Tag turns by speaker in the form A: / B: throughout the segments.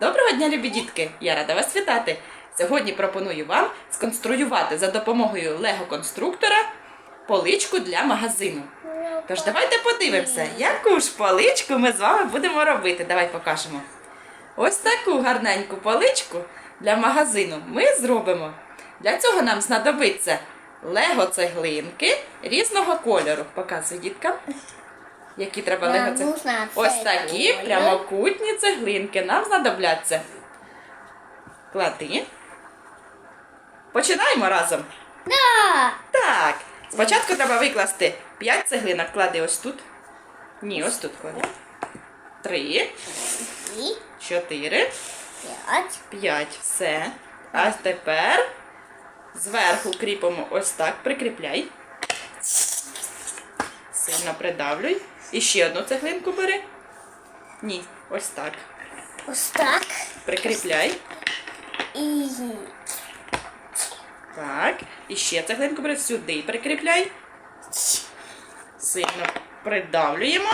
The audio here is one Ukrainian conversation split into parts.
A: Доброго дня, любі дітки! Я рада вас вітати. Сьогодні пропоную вам сконструювати за допомогою лего-конструктора поличку для магазину. Тож давайте подивимося, яку ж поличку ми з вами будемо робити. Давай покажемо. Ось таку гарненьку поличку для магазину ми зробимо. Для цього нам знадобиться лего-цеглинки різного кольору. Показуй діткам. Які треба
B: Нам
A: лего
B: нужна
A: Ось такі прямокутні цеглинки нам знадобляться. Клади. Починаємо разом.
B: Да.
A: Так. Спочатку треба викласти 5 цеглинок. Клади ось тут. Ні, ось тут клади. 3,
B: І
A: 4,
B: п'ять.
A: Все. А тепер зверху кріпимо ось так. Прикріпляй. Сильно придавлюй. І ще одну цеглинку бери. Ні, ось так.
B: Ось так.
A: Прикріпляй.
B: І
A: Так. І ще цеглинку бери сюди прикріпляй. Сильно придавлюємо.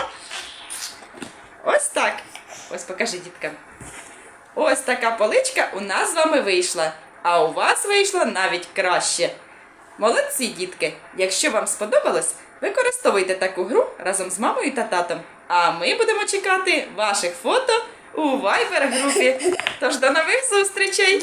A: Ось так. Ось покажи діткам. Ось така поличка у нас з вами вийшла. А у вас вийшло навіть краще. Молодці, дітки! Якщо вам сподобалось, використовуйте таку гру разом з мамою та татом. А ми будемо чекати ваших фото у Viber групі. Тож до нових зустрічей!